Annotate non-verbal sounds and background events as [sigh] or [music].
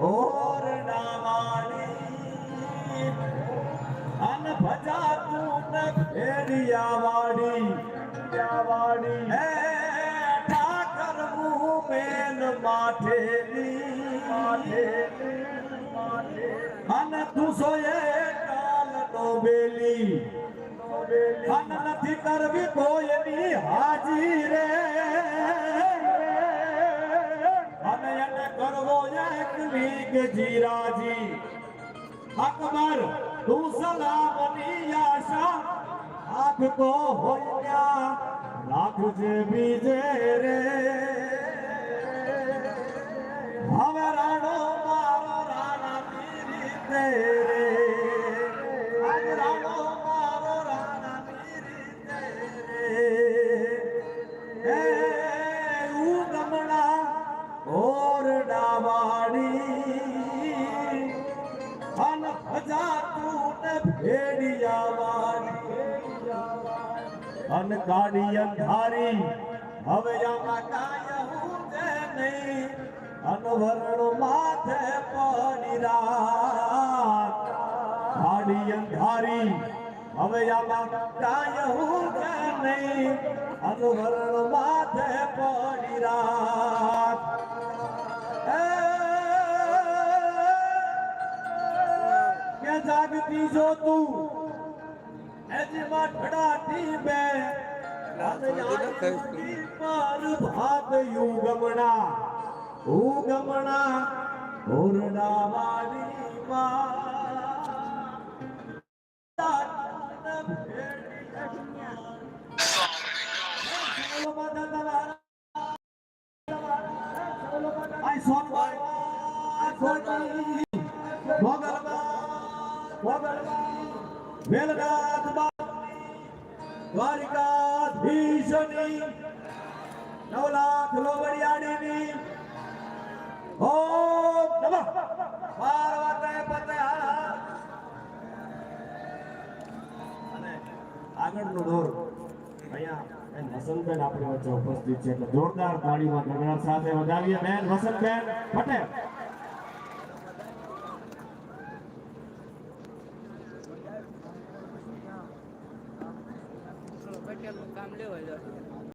ઓર નામાની અન ભજા તું ન ફેરિયાવાડી ફેરિયાવાડી હે ઠાકર ભૂમેન માથેની માથેની માથે અન તુસો એ કાલ નોબેલી નોબેલી અન નથી કરવી કોઈની હાજી રે. કે જીરાજી. અકબર તું સલામની આશા. આંખ તો હોય રાખજે બીજે રે. ઓરડા વાળી અન ભજા તું ભેડિયાવાળી. ભેડિયા વાળી અન કાળી અંધારી હવે આમાં કાય હું છે નહીં અનવરણ માથે પડી રાત કાળી અંધારી હવે આમાં કાય હું છે નહીં અનવરણ માથે જાગતી જો તું. એજમાં ઠડાતી બે. પર ભાત યુગમણા ઉગમણા ઓરડા વાળી [laughs] આઈ સોન ભાઈ વેલનાથ દ્વારિકાધીશની નવ લાખ ઓમ નમઃ. પાર્વતે પતે અને આગળનો દોર. અહીંયા બેન વસંતબેન આપણી વચ્ચે ઉપસ્થિત છે, એટલે જોરદાર તાળીમાં સાથે વધાવીએ. બેન વસંતબેન પટેલ. 咱们溜达溜